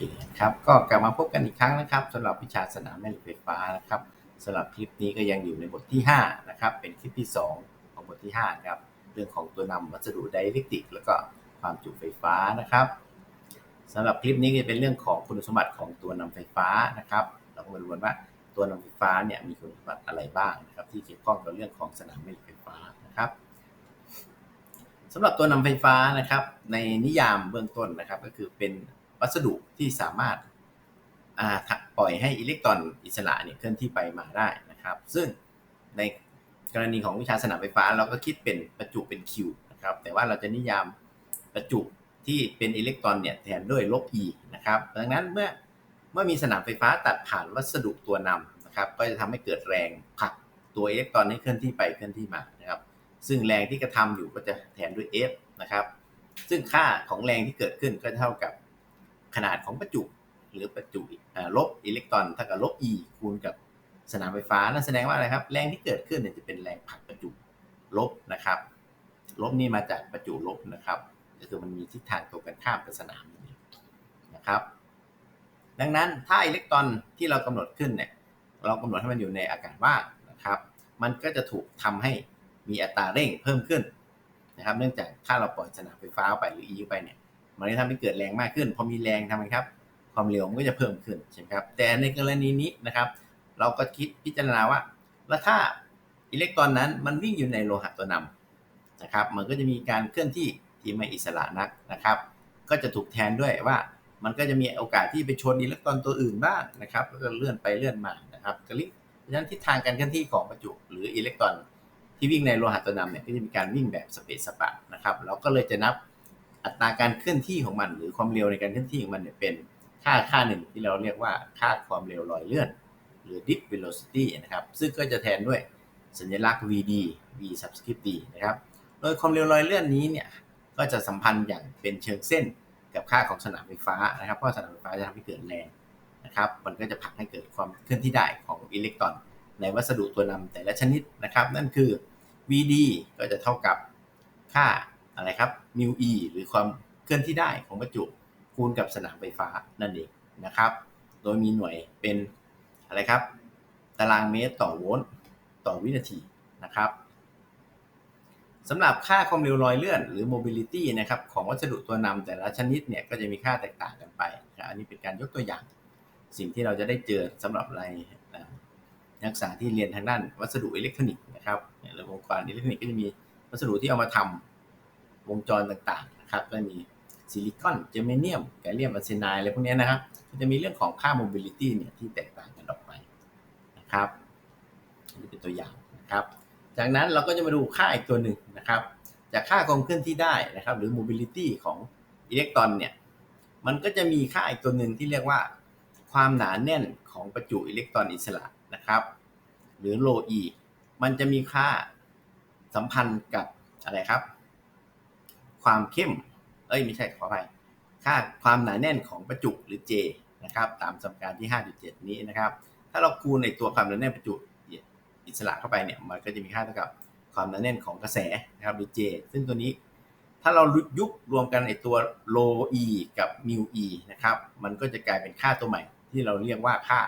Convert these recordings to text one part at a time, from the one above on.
เคครับก็กลับมาพบกันอีกครั้งนะครับสำหรับวิชาสนามแม่เหล็กไฟฟ้านะครับสำหรับคลิปนี้ก็ยังอยู่ในบทที่5นะครับเป็นคลิปที่ 2 ของบทที่5นะครับเรื่องของตัวนำวัสดุไดอิเล็กติก แล้วก็ความจุไฟฟ้านะครับสำหรับคลิปนี้ก็จะเป็นเรื่องของคุณสมบัติของตัวนำไฟฟ้านะครับ เราก็มาดูกันว่าตัวนำไฟฟ้าเนี่ยมีคุณสมบัติอะไรบ้างนะครับ ที่เกี่ยวข้องกับเรื่องของสนามแม่เหล็กไฟฟ้านะครับสำหรับตัวนำไฟฟ้านะครับ ในนิยามเบื้องต้นนะครับ ก็คือเป็น วัสดุที่สามารถปล่อยให้อิเล็กตรอนอิสระเนี่ยเคลื่อนที่ไปมาได้นะครับ ซึ่งในกรณีของวิชาสนามไฟฟ้าเราก็คิดเป็นประจุเป็นคิวนะครับ แต่ว่าเราจะนิยามประจุที่เป็นอิเล็กตรอนเนี่ยแทนด้วยลบ e นะครับ ดังนั้นเมื่อเมื่อมีสนามไฟฟ้าตัดผ่านวัสดุตัวนำนะครับ ก็จะทำให้เกิดแรงผลักตัวอิเล็กตรอนให้เคลื่อนที่ไปเคลื่อนที่มานะครับ ซึ่งแรงที่กระทำอยู่ก็จะแทนด้วย F นะครับ ซึ่งค่าของแรงที่เกิดขึ้นก็เท่ากับ ขนาดของประจุหรือประจุลบอิเล็กตรอนเท่ากับลบ e คูณกับสนามไฟฟ้านั่นแสดงว่าอะไรครับ แรงที่เกิดขึ้นเนี่ยจะเป็นแรงผลักประจุลบนะครับ ลบนี่มาจากประจุลบนะครับก็คือมันมีทิศทางตรงกันข้ามกับสนามนี่นะครับ ดังนั้นถ้าอิเล็กตรอนที่เรากำหนดขึ้นเนี่ยเรากำหนดให้มันอยู่ในอากาศว่างนะครับ มันก็จะถูกทำให้มีอัตราเร่งเพิ่มขึ้นนะครับ เนื่องจากถ้าเราปล่อยสนามไฟฟ้าไปหรือ e ไปเนี่ย มันจะทำให้เกิดแรงมากขึ้น พอมีแรงทำไงครับ ความเร็วมันก็จะเพิ่มขึ้นใช่ไหมครับ แต่ในกรณีนี้นะครับ เราก็คิดพิจารณาว่า แล้วถ้าอิเล็กตรอนนั้นมันวิ่งอยู่ในโลหะตัวนำนะครับ มันก็จะมีการเคลื่อนที่ที่ไม่อิสระนักนะครับ ก็จะถูกแทนด้วยว่ามันก็จะมีโอกาสที่ไปชนอิเล็กตรอนตัวอื่นบ้างนะครับแล้วก็เลื่อนไปเลื่อนมานะครับกริเพราะฉะนั้นทิศทางการเคลื่อนที่ของประจุหรืออิเล็กตรอนที่วิ่งในโลหะตัวนำเนี่ยก็จะมีการวิ่งแบบสเปซสปะนะครับ เราก็เลยจะนับ อัตราการเคลื่อนที่ของมัน หรือความเร็วในการเคลื่อนที่ของมันเนี่ยเป็นค่าค่าหนึ่งที่เราเรียกว่าค่าความเร็วลอยเลื่อน หรือ dip velocity นะครับ ซึ่งก็จะแทนด้วยสัญลักษณ์ vd v subscript d นะครับ โดยความเร็วลอยเลื่อนนี้เนี่ยก็จะสัมพันธ์อย่างเป็นเชิงเส้นกับค่าของสนามไฟฟ้านะครับ เพราะสนามไฟฟ้าจะทำให้เกิดแรงนะครับ มันก็จะผลักให้เกิดความเคลื่อนที่ได้ของอิเล็กตรอน ในวัสดุตัวนำแต่ละชนิดนะครับ นั่นคือ vd ก็จะเท่ากับค่า อะไรครับมิว e หรือความเคลื่อนที่ได้ของประจุคูณกับสนามไฟฟ้านั่นเองนะครับ โดยมีหน่วยเป็นอะไรครับ ตารางเมตรต่อโวลต์ต่อวินาทีนะครับสำหรับค่าความเร็วลอยเลื่อนหรือ mobility นะครับของวัสดุตัวนำแต่ละชนิดเนี่ยก็จะมีค่าแตกต่างกันไปอันนี้เป็นการยกตัวอย่าง สิ่งที่เราจะได้เจอสำหรับในนักศึกษาที่เรียนทางด้านวัสดุอิเล็กทรอนิกส์นะครับหรือวงการอิเล็กทรอนิกส์ก็จะมีวัสดุที่เอามาทำ วงจรต่างๆนะครับก็มีซิลิคอนเจอร์เมเนียมแกลเลียมอะร์เซไนด์อะไรพวกนี้นะครับจะมีเรื่องของค่า mobility เนี่ยที่แตกต่างกันออกไปนะครับนี่เป็นตัวอย่างนะครับ จากนั้นเราก็จะมาดูค่าอีกตัวหนึ่งนะครับ จากค่าความเคลื่อนที่ได้นะครับ หรือ mobility ของอิเล็กตรอนเนี่ยมันก็จะมีค่าอีกตัวหนึ่งที่เรียกว่า ความหนาแน่นของประจุอิเล็กตรอนอิสระนะครับ หรือโล e มันจะมีค่าสัมพันธ์กับอะไรครับ ความเข้ม เอ้ยไม่ใช่ขออภัยค่าความหนาแน่นของประจุหรือ J นะครับตามสมการที่ 5.7 นี้นะครับ ถ้าเราคูณในตัวความหนาแน่นประจุอิสระเข้าไปเนี่ยมันก็จะมีค่าเท่ากับความหนาแน่นของกระแสนะครับหรือ J ซึ่งตัวนี้ถ้าเรายุบรวมกันในตัวโล e กับมิว e นะครับ มันก็จะกลายเป็นค่าตัวใหม่ ที่เราเรียกว่าค่า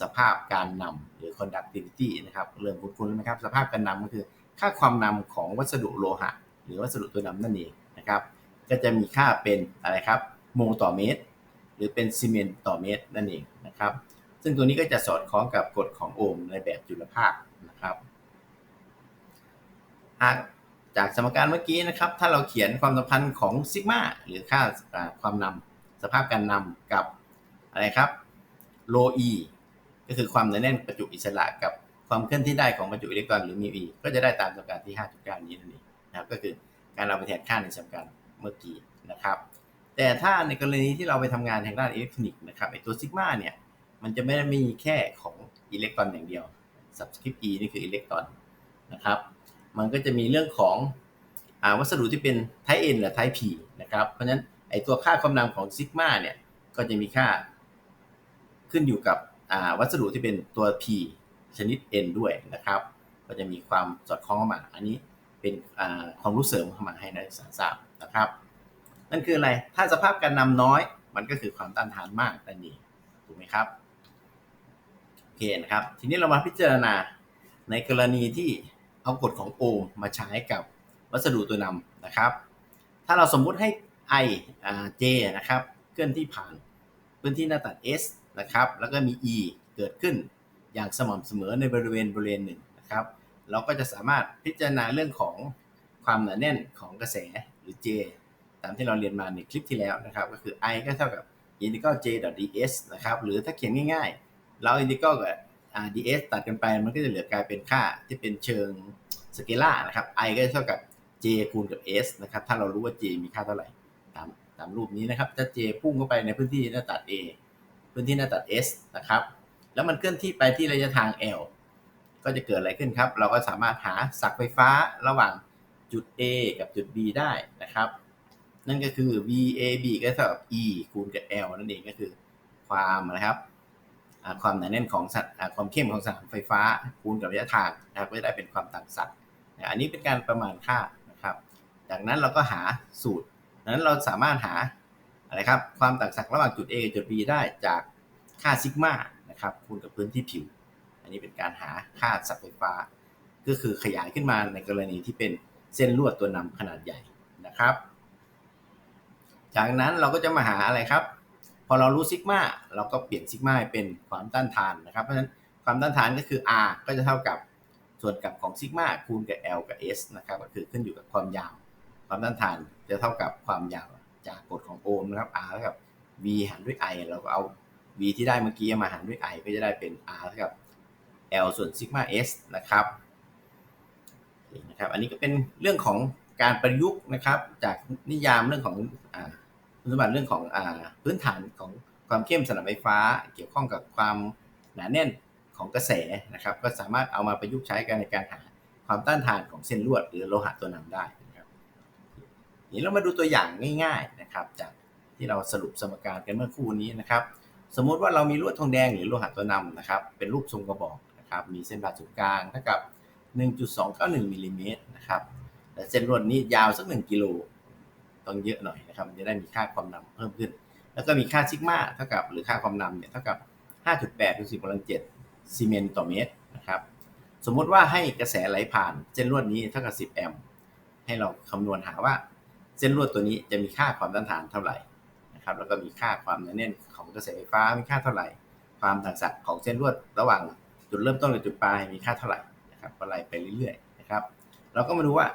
สภาพการนำหรือ conductivity นะครับ เรื่องคุ้นๆไหมครับ สภาพการนำก็คือ ค่าความนำของวัสดุโลหะ หรือวัสดุตัวนำนั่นเอง นะครับ ก็จะมีค่าเป็นอะไรครับโมต่อเมตร หรือเป็นซีเมนต์ต่อเมตรนั่นเองนะครับ ซึ่งตัวนี้ก็จะสอดคล้องกับกฎของโอห์มในแบบจุลภาคนะครับหากจากสมการเมื่อกี้นะครับ ถ้าเราเขียนความสัมพันธ์ของซิกมาหรือค่าความนำสภาพการนำกับอะไรครับโล e ก็คือความหนาแน่นประจุอิสระกับความเคลื่อนที่ได้ของประจุอิเล็กตรอนหรือมิว e ก็จะได้ตามสมการที่ 5.9 นี้นั่นเองนะครับก็คือ การเอาไปแทนค่าในสมการเมื่อกี้นะครับ แต่ถ้าในกรณีที่เราไปทำงานทางด้านอิเล็กทรอนิกส์นะครับไอตัวซิกมาเนี่ยมันจะไม่ได้มีแค่ของอิเล็กตรอนอย่างเดียว subscript e นี่คืออิเล็กตรอนนะครับ มันก็จะมีเรื่องของอวัสดุที่เป็น type n หรือ type p นะครับ เพราะฉะนั้นไอตัวค่าความนำของซิกมาเนี่ยก็จะมีค่าขึ้นอยู่กับวัสดุที่เป็นตัว p ชนิด n ด้วยนะครับ ก็จะมีความสอดคล้องเข้ามาอันนี้ เป็นความรู้เสริมเข้ามาให้นักศึกษาทราบนะครับ นั่นคืออะไร ถ้าสภาพการนำน้อย มันก็คือความต้านทานมากนั่นเองถูกไหมครับโอเคนะครับ ทีนี้เรามาพิจารณาในกรณีที่เอากฎของโอห์มมาใช้กับวัสดุตัวนำนะครับ ถ้าเราสมมุติให้ i อ่า j นะครับเคลื่อนที่ผ่านพื้นที่หน้าตัด s นะครับ แล้วก็มี e เกิดขึ้นอย่างสม่ำเสมอในบริเวณบริเวณหนึ่งนะครับ เราก็จะสามารถพิจารณาเรื่องของความหนาแน่นของกระแสหรือ j ตามที่เราเรียนมาในคลิปที่แล้วนะครับ ก็คือ i ก็เท่ากับ integral j ds นะครับ หรือถ้าเขียนง่ายๆ เรา integral กับ ds ตัดกันไปมันก็จะเหลือกลายเป็นค่าที่เป็นเชิงสเกลาร์นะครับ i ก็เท่ากับ j คูณกับ s นะครับ ถ้าเรารู้ว่า j มีค่าเท่าไหร่ตามตามรูปนี้นะครับ ถ้า j พุ่งเข้าไปในพื้นที่หน้าตัด a พื้นที่หน้าตัด s นะครับ แล้วมันเคลื่อนที่ไปที่ระยะทาง l ก็จะเกิดอะไรขึ้นครับ เราก็สามารถหาสักไฟฟ้าระหว่างจุด A กับจุด B ได้นะครับ นั่นก็คือ VAB ก็เท่ากับ E คูณกับ L นั่นเองก็คือความนะครับความหนาแน่นของสัตว์ความเข้มของสนามไฟฟ้าคูณกับระยะทางนะครับก็จะได้เป็นความต่างศักย์อันนี้เป็นการประมาณค่านะครับ จากนั้นเราก็หาสูตรนั้นเราสามารถหาอะไรครับความต่างศักย์ระหว่างจุด A กับจุด B ได้จากค่าซิกมานะครับคูณกับพื้นที่ผิว อันนี้เป็นการหาค่าศักย์ไฟฟ้า ก็คือขยายขึ้นมาในกรณีที่เป็นเส้นลวดตัวนำขนาดใหญ่นะครับ จากนั้นเราก็จะมาหาอะไรครับ พอเรารู้ซิกมาเราก็เปลี่ยนซิกมาเป็นความต้านทานนะครับ เพราะฉะนั้นความต้านทานก็คือ R ก็จะเท่ากับส่วนกลับของซิกมาคูณกับ L กับ S นะครับ ก็คือขึ้นอยู่กับความยาว ความต้านทานจะเท่ากับความยาวจากกฎของโอห์มนะครับ R เท่ากับ V หารด้วย I เราก็เอา V ที่ได้เมื่อกี้มาหารด้วย I ก็จะได้เป็น R เท่ากับ L ส่วนซิกมา S นะครับนะครับ อันนี้ก็เป็นเรื่องของการประยุกต์นะครับ จากนิยามเรื่องของคุณสมบัติเรื่องของอพื้นฐานของความเข้มสนามไฟฟ้า เกี่ยวข้องกับความหนาแน่นของกระแสนะครับ ก็สามารถเอามาประยุกต์ใช้กันในการหาความต้านทานของเส้นลวด หรือโลหะตัวนำได้นะครับนี้เรามาดูตัวอย่างง่าย ๆนะครับ จากที่เราสรุปสมการกันเมื่อครู่นี้นะครับ สมมุติว่าเรามีลวดทองแดงหรือโลหะตัวนำนะครับ เป็นรูปทรงกระบอก นะครับ มีเส้นผ่าศูนย์กลางเท่ากับ 1.291มิลลิเมตรนะครับแต่เส้นลวดนี้ยาวสัก 1 กิโลต้องเยอะหน่อยนะครับจะได้มีค่าความนำเพิ่มขึ้น แล้วก็มีค่าซิกมาเท่ากับหรือค่าความนำเนี่ยเท่ากับ 5.8ถึง10กำลัง7ซีเมนต์ต่อเมตรนะครับ สมมุติว่าให้กระแสไหลผ่านเส้นลวดนี้เท่ากับ 10 แอมป์ให้เราคำนวณหาว่าเส้นลวดตัวนี้จะมีค่าความต้านทานเท่าไหร่นะครับแล้วก็มีค่าความหนาแน่นของกระแสไฟฟ้ามีค่าเท่าไหร่ ความต่างศักย์ของเส้นลวดระหว่าง จุดเริ่มต้นกับจุดปลายมีค่าเท่าไหร่ครับก็ไล่ไปเรื่อยๆนะครับ เราก็มาดูว่า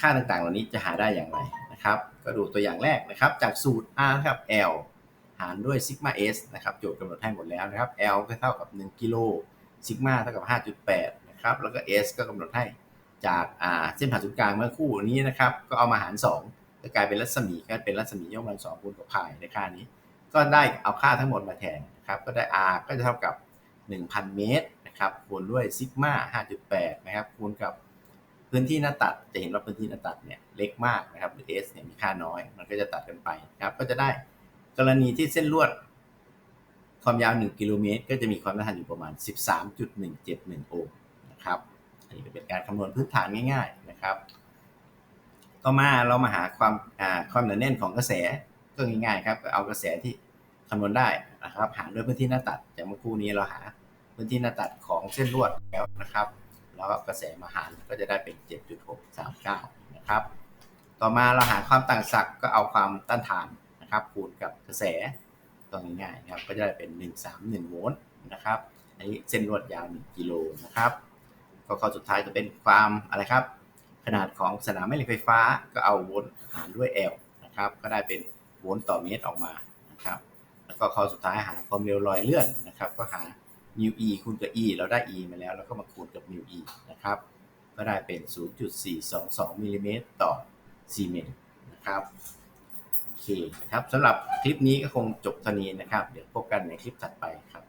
ค่าต่างๆ เหล่านี้จะหาได้อย่างไรนะครับ ก็ดูตัวอย่างแรกนะครับ จากสูตร R ครับ L หารด้วยซิกมา S นะครับโจทย์กำหนดให้หมดแล้วนะครับ L ก็เท่ากับ 1กิโลซิกมาเท่ากับ 5.8 นะครับ แล้วก็ S ก็กำหนดให้จากเส้นผ่าศูนย์กลางเมื่อคู่นี้นะครับ ก็เอามาหาร 2 ก็กลายเป็นรัศมีก็เป็นรัศมียกกำลังสองคูณกับพายในค่านี้ ก็ได้เอาค่าทั้งหมดมาแทนนะครับ ก็ได้ R ก็จะเท่ากับ 1,000 เมตรนะครับคูณด้วยซิกมา5.8 นะครับ คูณกับพื้นที่หน้าตัดจะเห็นว่าพื้นที่หน้าตัดเนี่ยเล็กมากนะครับหรือ S เนี่ยมีค่าน้อย มันก็จะตัดกันไปนะครับ ก็จะได้กรณีที่เส้นลวด ความยาว 1 กิโลเมตร ก็จะมีความต้านทานอยู่ประมาณ 13.171 โอห์มนะครับอันนี้เป็นการคำนวณพื้นฐานง่ายๆนะครับ ต่อมาเรามาหาความความหนาแน่นของกระแสก็ง่ายๆครับก็เอากระแสที่ คำนวณได้นะครับ หารด้วยพื้นที่หน้าตัดจากเมื่อคู่นี้เราหาพื้นที่หน้าตัดของเส้นลวดแล้วนะครับ แล้วก็กระแสมาหารก็จะได้เป็น 7.639 นะครับ ต่อมาเราหาความต่างศักย์ก็เอาความต้านทานนะครับคูณกับกระแสตรงง่ายๆนะครับก็จะได้เป็น 131 โวลต์นะครับอันนี้เส้นลวดยาว 1 กิโลนะครับก็ข้อสุดท้ายจะเป็นความอะไรครับ ขนาดของสนามแม่เหล็กไฟฟ้าก็เอาโวลต์หารด้วย L นะครับก็ได้เป็นโวลต์ต่อเมตรออกมานะครับ ก็ข้อสุดท้ายหาความเร็วลอยเลื่อนนะครับก็หา mu e คูณกับ e เราได้ e มาแล้วเราก็มาคูณกับ mu e นะครับก็ได้เป็น 0.422มิลลิเมตรต่อซีเมนต์นะครับโอเคนะครับสำหรับคลิปนี้ก็คงจบเท่านี้นะครับ เดี๋ยวพบกันในคลิปถัดไปครับ